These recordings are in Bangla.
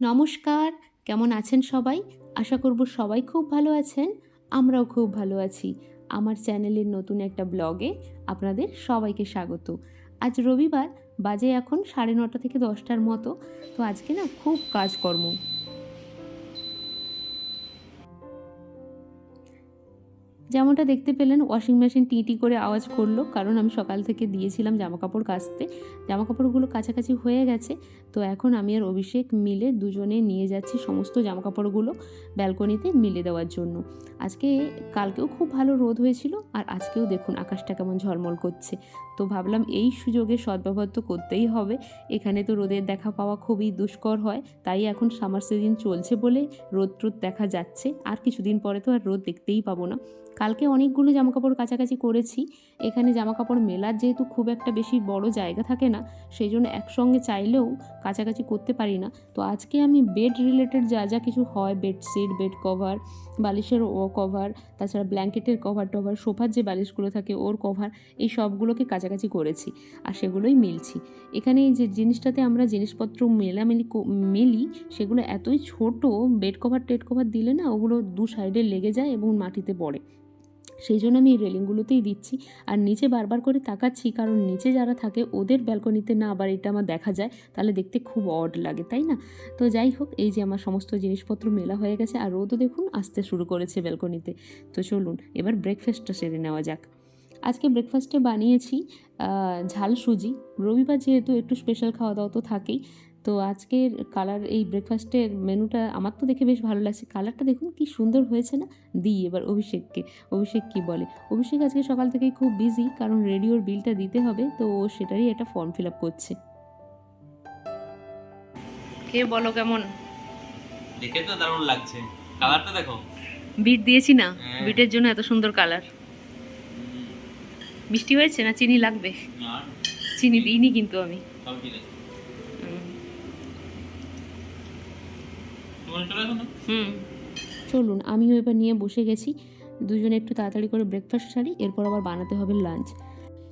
নমস্কার, কেমন আছেন সবাই? আশা করব সবাই খুব ভালো আছেন, আমরাও খুব ভালো আছি। আমার চ্যানেলের নতুন একটা ব্লগে আপনাদের সবাইকে স্বাগত। আজ রবিবার, বাজে এখন সাড়ে নটা থেকে দশটার মতো। তো আজকে না খুব কাজকর্ম। যেমনটা দেখতে পেলেন ওয়াশিং মেশিন টি টি করে আওয়াজ করল, কারণ আমি সকাল থেকে দিয়েছিলাম জামা কাপড় কাচতে। জামা কাপড়গুলো কাছাকাছি হয়ে গেছে, তো এখন আমি আর অভিষেক মিলে দুজনে নিয়ে যাচ্ছি সমস্ত জামা কাপড়গুলো ব্যালকনিতে মিলে দেওয়ার জন্য। আজকে, কালকেও খুব ভালো রোদ হয়েছিল, আর আজকেও দেখুন আকাশটা কেমন ঝলমল করছে। তো ভাবলাম এই সুযোগে সদ্ব্যবহার তো করতেই হবে, এখানে তো রোদের দেখা পাওয়া খুবই দুষ্কর হয়, তাই এখন সামার সিজন চলছে বলে রোদ টোদ দেখা যাচ্ছে, আর কিছুদিন পরে তো আর রোদ দেখতেই পাবো না। কালকে অনেকগুলো জামাকাপড় কাছাকাছি করেছি। এখানে জামাকাপড় মেলার যেহেতু খুব একটা বেশি বড় জায়গা থাকে না, সেই জন্য একসঙ্গে চাইলেও কাছাকাছি করতে পারি না। তো আজকে আমি বেড রিলেটেড যা যা কিছু হয় বেডশিট বেড কভার বালিশের ও কভার তাছাড়া ব্ল্যাঙ্কেটের কভার টভার, সোফার যে বালিশগুলো থাকে ওর কভার এই সবগুলোকে কাছাকাছি করেছি আর সেগুলোই মিলছি। এখানে এই যে জিনিসটাতে আমরা জিনিসপত্র মেলামেলি মেলি, সেগুলো এতই ছোট বেড কভার টেড কভার দিলে না ওগুলো দু সাইডে লেগে যায় এবং মাটিতে পড়ে। সেই জন্য আমি এই রেলিংগুলোতেই দিচ্ছি। আর নিচে বারবার করে তাকাচ্ছি, কারণ নিচে যারা থাকে ওদের ব্যালকনিতে না আবার এটা আমার দেখা যায়, তাহলে দেখতে খুব অড লাগে, তাই না? তো যাই হোক, এই যে আমার সমস্ত জিনিসপত্র মেলা হয়ে গেছে, আর রোদও দেখুন আসতে শুরু করেছে ব্যালকনিতে। তো চলুন, এবার ব্রেকফাস্টটা সেরে নেওয়া যাক। আজকে ব্রেকফাস্টে বানিয়েছি ঝাল সুজি। রবিবার যেহেতু একটু স্পেশাল খাওয়া দাওয়া তো থাকেই তো আজকের কালার এই ব্রেকফাস্টের মেনুটা আমার তো দেখে বেশ ভালো লাগছে। কালারটা দেখুন কি সুন্দর হয়েছে না? দিই এবার অভিষেককে। অভিষেক কি বলে? অভিষেক আজকে সকাল থেকেই খুব বিজি কারণ রেডিওর বিলটা দিতে হবে তো ও সেটারই একটা ফর্ম ফিল আপ করছে। কে বলো কেমন? দেখে তো দারুণ লাগছে। কালারটা দেখো। বিট দিয়েছি না? হ্যাঁ। বিটের জন্য এত সুন্দর কালার মিষ্টি হয়েছে না? চিনি লাগবে? চিনি দিইনি কিন্তু আমি সব ঠিক আছে হুম। তোমার চলে আসো না হুম। চলুন, আমিও এবার নিয়ে বসে গেছি। দুজনে একটু তাড়াতাড়ি করে ব্রেকফাস্ট সারি, এরপর আবার বানাতে হবে লাঞ্চ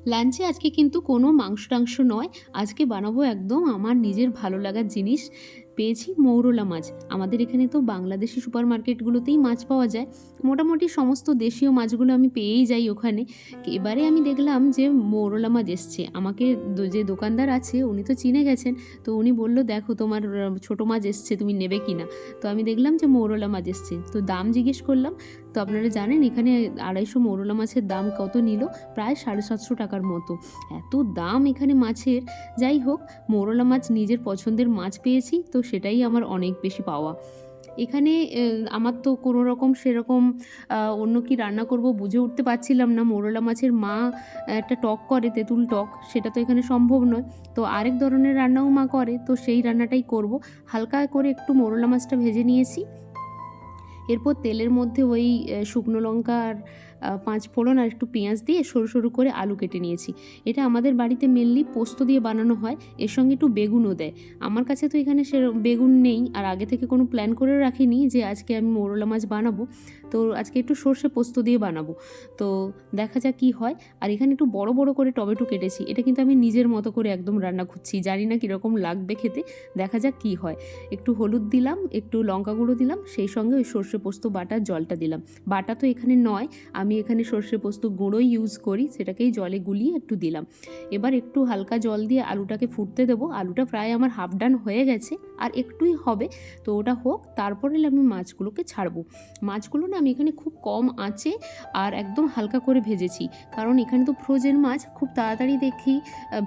লাঞ্চে আজকে কিন্তু কোনো মাংস টাংস নয়, আজকে বানাবো একদম আমার নিজের ভালো লাগার জিনিস। পেয়েছি মৌরলা মাছ। আমাদের এখানে তো বাংলাদেশি সুপার মার্কেটগুলোতেই মাছ পাওয়া যায়। মোটামুটি সমস্ত দেশীয় মাছগুলো আমি পেয়েই যাই ওখানে। এবারে আমি দেখলাম যে মৌরলা মাছ এসছে। আমাকে যে দোকানদার আছে, উনি তো চিনে গেছেন। তো উনি বলল, দেখো, তোমার ছোটো মাছ এসছে, তুমি নেবে কি না তো আমি দেখলাম যে মৌরলা মাছ এসছে। তো দাম জিজ্ঞেস করলাম তো আপনারা জানেন, এখানে আড়াইশো মৌরলা মাছের দাম কত নিল? প্রায় সাড়ে সাতশো টাকার মতো। এত দাম এখানে মাছের? যাই হোক, মৌরলা মাছ নিজের পছন্দের মাছ পেয়েছি, তো সেটাই আমার অনেক বেশি পাওয়া। এখানে আমার তো কোনো রকম সেরকম অন্য কি রান্না করব বুঝে উঠতে পারছিলাম না। মোরলা মাছের মা একটা টক করে, তেঁতুল টক, সেটা তো এখানে সম্ভব নয়। তো আরেক ধরনের রান্নাও মা করে, তো সেই রান্নাটাই করব। হালকা করে একটু মোরলা মাছটা ভেজে নিয়েছি। এরপর তেলের মধ্যে ওই শুকনো লঙ্কা আর পাঁচ ফোড়ন আর একটু পেঁয়াজ দিয়ে সরু সরু করে আলু কেটে নিয়েছি। এটা আমাদের বাড়িতে মেনলি পোস্ত দিয়ে বানানো হয়, এর সঙ্গে একটু বেগুনও দেয়। আমার কাছে তো এখানে সে বেগুন নেই, আর আগে থেকে কোনো প্ল্যান করেও রাখিনি যে আজকে আমি মোরলা মাছ বানাবো। তো আজকে একটু সর্ষে পোস্ত দিয়ে বানাবো। তো দেখা যাক কী হয়। আর এখানে একটু বড় বড় করে টমেটো কেটেছি। এটা কিন্তু আমি নিজের মতো করে একদম রান্না করছি জানি না কীরকম লাগবে খেতে। দেখা যাক কী হয়। একটু হলুদ দিলাম, একটু লঙ্কা গুঁড়ো দিলাম, সেই সঙ্গে ওই সর্ষে পোস্ত বাটার জলটা দিলাম। বাটা তো এখানে নয়, আমি এখানে সর্ষে পোস্ত গুঁড়োই ইউজ করি, সেটাকেই জলে গুলিয়ে একটু দিলাম। এবার একটু হালকা জল দিয়ে আলুটাকে ফুটতে দেবো। আলুটা প্রায় আমার হাফ ডান হয়ে গেছে, আর একটুই হবে, তো ওটা হোক, তারপরে আমি মাছগুলোকে ছাড়বো। মাছগুলো না আমি এখানে খুব কম আঁচে আর একদম হালকা করে ভেজেছি, কারণ এখানে তো ফ্রোজেন মাছ, খুব তাড়াতাড়ি দেখি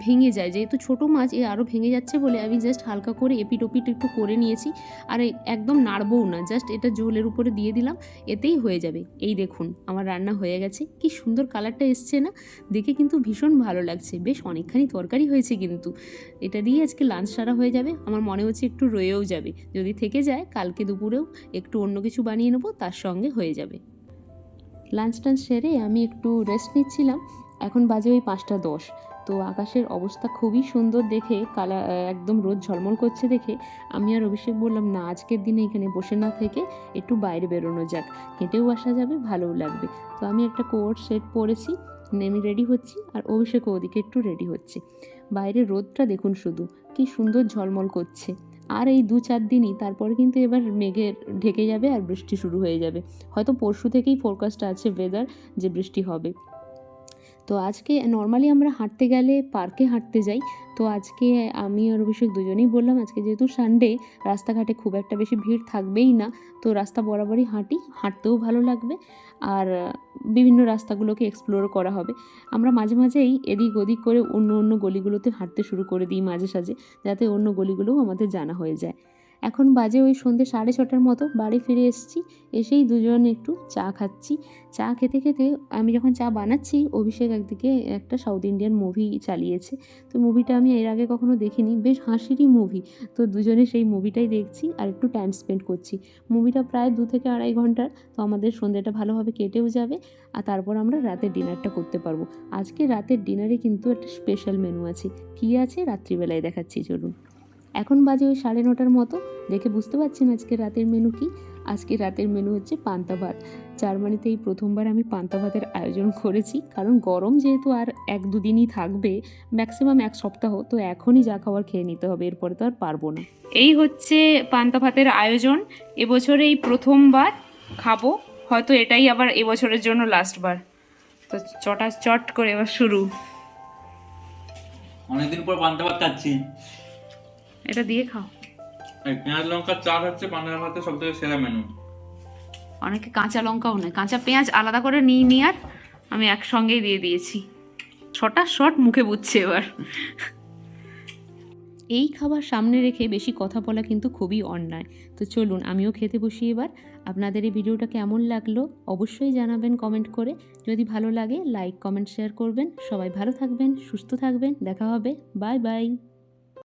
ভেঙে যায়। যেহেতু ছোটো মাছ, এ আরও ভেঙে যাচ্ছে বলে আমি জাস্ট হালকা করে এপিট ওপিট একটু করে নিয়েছি, আর একদম নাড়বও না জাস্ট এটা ঝোলের উপরে দিয়ে দিলাম, এতেই হয়ে যাবে। এই দেখুন, আমার রান্না হয়ে গেছে। কি সুন্দর কালারটা এসছে না? দেখে কিন্তু ভীষণ ভালো লাগছে। বেশ অনেকখানি তরকারি হয়েছে কিন্তু। এটা দিয়ে আজকে লাঞ্চ সারা হয়ে যাবে। আমার মনে হচ্ছে একটু রয়েও যাবে। যদি থেকে যায়, কালকে দুপুরেও একটু অন্য কিছু বানিয়ে নেব, তার সঙ্গে হয়ে যাবে। লাঞ্চ টাঞ্চ সেরে আমি একটু রেস্ট নিচ্ছিলাম। এখন বাজে ওই পাঁচটা দশ। তো আকাশের অবস্থা খুবই সুন্দর দেখে কালা একদম রোদ ঝলমল করছে দেখে, আমি আর অভিষেক বললাম, না, আজকের দিনে এখানে বসে না থেকে একটু বাইরে বেরোনো যাক। হেঁটেও আসা যাবে, ভালোও লাগবে। তো আমি একটা কোট, সেট পরেছি, নেমে রেডি হচ্ছি আর অভিষেকও ওদিকে একটু রেডি হচ্ছে। বাইরে রোদটা দেখুন শুধু, কি সুন্দর ঝলমল করছে। আর এই দু চার দিনই, তারপরে কিন্তু এবার মেঘের ঢেকে যাবে আর বৃষ্টি শুরু হয়ে যাবে। হয়তো পরশু থেকেই ফোরকাস্ট আছে ওয়েদার যে বৃষ্টি হবে। তো আজকে নর্মালি আমরা হাঁটতে গেলে পার্কে হাঁটতে যাই। তো আজকে আমি আর অভিষেক দুজনেই বললাম, আজকে যেহেতু সানডে রাস্তাঘাটে খুব একটা বেশি ভিড় থাকবেই না। তো রাস্তা বরাবরই হাঁটি, হাঁটতেও ভালো লাগবে। আর বিভিন্ন রাস্তাগুলোকে এক্সপ্লোর করা হবে। আমরা মাঝে মাঝেই এদিক ওদিক করে অন্য অন্য গলিগুলোতে হাঁটতে শুরু করে দিই মাঝে সাঝে, যাতে অন্য গলিগুলোও আমাদের জানা হয়ে যায়। এখন বাজে ওই সন্ধ্যে সাড়ে ছটার মতো, বাড়ি ফিরে এসেছি, এসেই দুজন একটু চা খাচ্ছি। চা খেতে খেতে আমি যখন চা বানাচ্ছি, অভিষেক একদিকে একটা সাউথ ইন্ডিয়ান মুভি চালিয়েছে। তো মুভিটা আমি এর আগে কখনো দেখিনি, বেশ হাসিরই মুভি তো দুজনে সেই মুভিটাই দেখছি আর একটু টাইম স্পেন্ড করছি। মুভিটা প্রায় দু থেকে আড়াই ঘণ্টার, তো আমাদের সন্ধ্যেটা ভালোভাবে কেটেও যাবে আর তারপর আমরা রাতের ডিনারটা করতে পারব। আজকে রাতের ডিনারে কিন্তু একটা স্পেশাল মেনু আছে। কী আছে? রাত্রিবেলায় দেখাচ্ছি, চলুন। এখন বাজে ওই সাড়ে নটার মতো। দেখে বুঝতে পারছেন আজকে রাতের মেনু কি? আজকে রাতের মেনু হচ্ছে পান্তা ভাত। জার্মানিতে এই প্রথমবার আমি পান্তা ভাতের আয়োজন করেছি। কারণ গরম যেহেতু আর এক দুদিনই থাকবে ম্যাক্সিমাম এক সপ্তাহ, তো এখনই যা খাবার খেয়ে নিতে হবে, এরপরে তো আর পারব না। এই হচ্ছে পান্তা ভাতের আয়োজন। এবছর এই প্রথমবার খাব। হয়তো এটাই আবার এবছরের জন্য লাস্টবার তো চটা চট করে এবার শুরু। অনেকদিন পর পান্তা ভাত খাচ্ছি। এটা দিয়ে খাও। এই পেঁয়াজ লঙ্কার চাট হচ্ছে পান্তা ভাতের সব থেকে সেরা মেনু অনেকে কাঁচা লঙ্কাও নেয়। কাঁচা পেঁয়াজ আলাদা করে নিই নি আর আমি একসঙ্গেই দিয়ে দিয়েছি। শটা শট মুখে বুঝছে এবার। এই খাবার সামনে রেখে বেশি কথা বলা কিন্তু খুবই অন্যায়। তো চলুন আমিও খেতে বসি এবার। আপনাদের এই ভিডিওটা কেমন লাগল অবশ্যই জানাবেন কমেন্ট করে। যদি ভালো লাগে লাইক কমেন্ট শেয়ার করবেন। সবাই ভালো থাকবেন সুস্থ থাকবেন। দেখা হবে। Bye bye